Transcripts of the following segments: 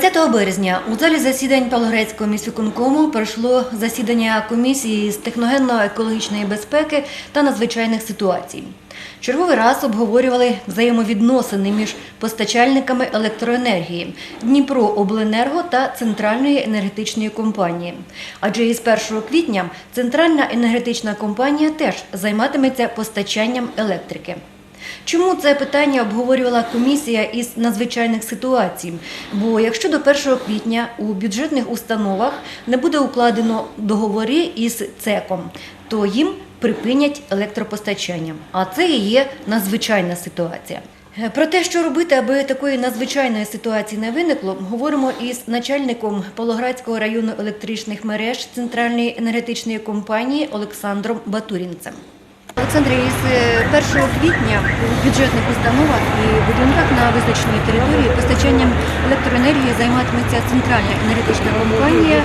20 березня у залі засідань Павлоградського міськвиконкому пройшло засідання комісії з техногенно-екологічної безпеки та надзвичайних ситуацій. Черговий раз обговорювали взаємовідносини між постачальниками електроенергії Дніпрообленерго та Центральної енергетичної компанії. Адже із 1 квітня Центральна енергетична компанія теж займатиметься постачанням електрики. Чому це питання обговорювала комісія із надзвичайних ситуацій? Бо якщо до 1 квітня у бюджетних установах не буде укладено договори із ЦЕКом, то їм припинять електропостачання. А це і є надзвичайна ситуація. Про те, що робити, аби такої надзвичайної ситуації не виникло, говоримо із начальником Павлоградського району електричних мереж Центральної енергетичної компанії Олександром Батурінцем. Олександре, із е, 1 квітня у бюджетних установах і будинках на визначеній території постачанням електроенергії займатиметься центральна енергетична компанія,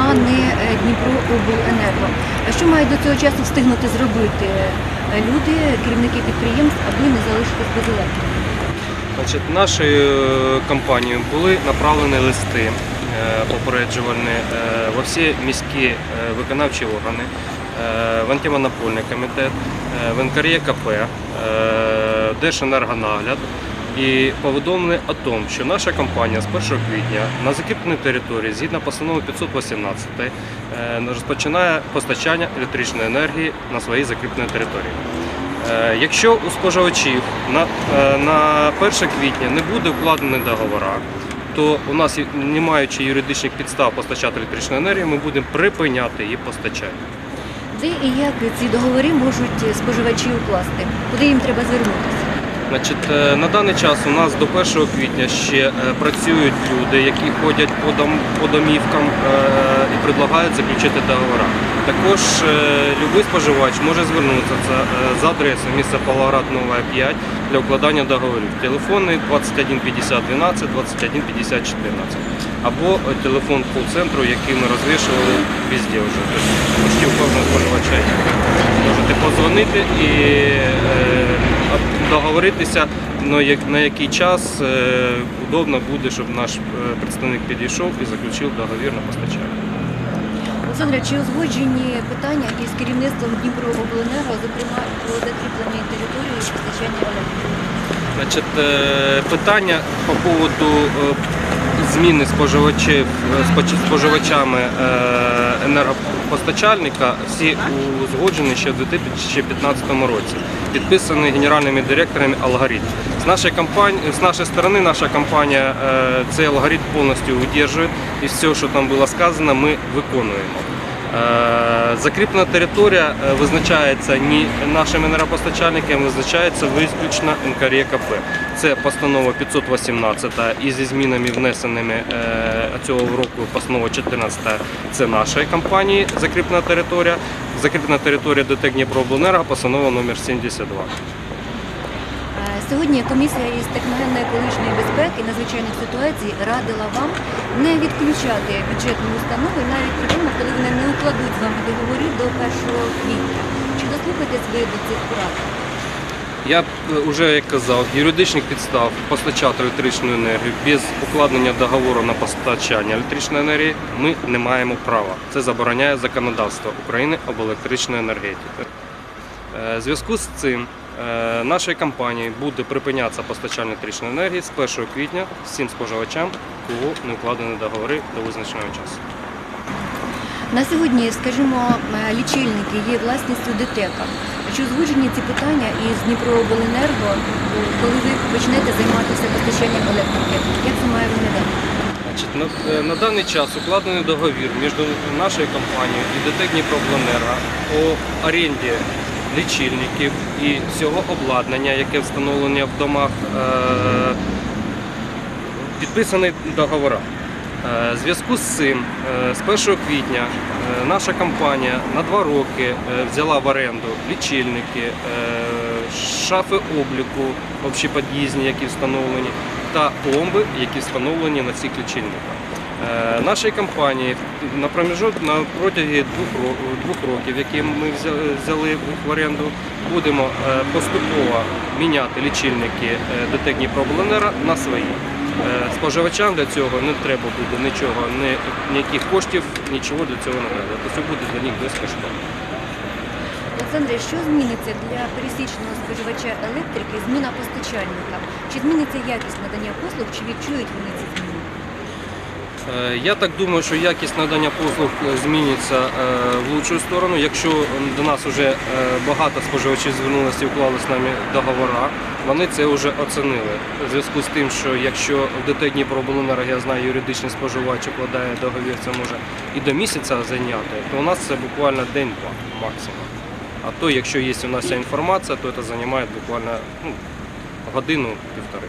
а не е, Дніпрообленерго. Що мають до цього часу встигнути зробити е, люди, керівники підприємств, аби не залишитись без електрики? Нашою е, компанією були направлені листи е, попереджувальні е, во всі міські е, виконавчі органи, е, в антимонопольний комітет, е, в НКРЄКП, е, Держенергонагляд і повідомлені о тому, що наша компанія з 1 квітня на закріпленій території згідно постанови 518 е, розпочинає постачання електричної енергії на своїй закріпленій території. Е, Якщо у споживачів на, е, на 1 квітня не буде укладені договори, то у нас, не маючи юридичних підстав постачати електричну енергію, ми будемо припиняти її постачання. Де і як ці договори можуть споживачі укласти? Куди їм треба звернутися? Значить, е, на даний час у нас до 1 квітня ще е, працюють люди, які ходять по, дом, по домівкам е, і предлагають заключити договори. Також е, будь-який споживач може звернутися е, за адресою міста Павлоград Нова 5 для укладання договорів. Телефони 21 50 12, 21 50 14. Або телефон кол-центру, який ми розвішували везде вже. Тобто почти у кожного споживача є. Можете позвонити і е, договоритися, ну, на який час е, удобно буде, щоб наш е, представник підійшов і заключив договір на постачання. Олександре, чи узгоджені питання із керівництвом Дніпрообленерго, зокрема про закріплені території постачання електрики? Значить, е, питання по поводу зміни споживачів е, споживачами е, енергопостачальника всі узгоджені ще в 2015 році. Підписаний генеральними директорами алгоритм. З нашої компанії, з нашої сторони, наша компанія е, цей алгоритм повністю удержує, і все, що там було сказано, ми виконуємо. Е, Закріплена територія е, визначається не нашим енергопостачальникам, визначається виключно НКРЄКП. Це постанова 518 і зі змінами внесеними е, цього року постанова 14 це нашої компанії закріплена територія. Закріплена територія ДТЕК Дніпрообленерго, постанова номер 72. Е, Сьогодні комісія із техногенно-екологічної безпеки надзвичайних ситуацій радила вам не відключати бюджетні установи навіть при тому, коли вони не укладуть з вами договорів до 1 квітня. Чи дослухаєтесь ви до цих порад? Я вже як казав, юридичних підстав постачати електричну енергію без укладення договору на постачання електричної енергії ми не маємо права. Це забороняє законодавство України об електричній енергетиці. Е, зв'язку з цим е, нашій компанії буде припинятися постачання електричної енергії з 1 квітня всім споживачам, кого не укладені договори до визначеного часу. На сьогодні, скажімо, е, лічильники є власністю ДТЕКа. Чи узгоджені ці питання із Дніпрообленерго, коли ви почнете займатися постачанням електрики? Як це має виглядати? На, е, на даний час укладений договір між нашою компанією і ДТЕК Дніпрообленерго по оренді лічильників і всього обладнання, яке встановлено в домах, е, підписаний договори. Е, зв'язку з цим е, з 1 квітня наша компанія на два роки взяла в оренду лічильники, шафи обліку общепод'їзні, які встановлені, та пломби, які встановлені на цих лічильниках. Е, Нашій компанії на проміжок на протязі двох, років, які ми взяли в оренду, будемо е, поступово міняти лічильники ДТЕК Дніпрообленерго на свої. Е, Споживачам для цього не треба буде нічого, ні, ніяких коштів, нічого для цього не треба. Все буде для них безкоштовно. Олександре, що зміниться для пересічного споживача електрики зміна постачальника? Чи зміниться якість надання послуг, чи відчують вони ці зміни? Е, Я так думаю, що якість надання послуг е, зміниться е, в лучшу сторону. Якщо до нас вже багато споживачів звернулися і уклали з нами договори, вони це вже оцінили. У зв'язку з тим, що якщо в ДТ Дніпробленерго, я знаю, юридичний споживач укладає договір, це може і до місяця зайняти, то у нас це буквально день-два максимум. А то, якщо є у нас ця інформація, то це займає буквально ну, годину-півтори.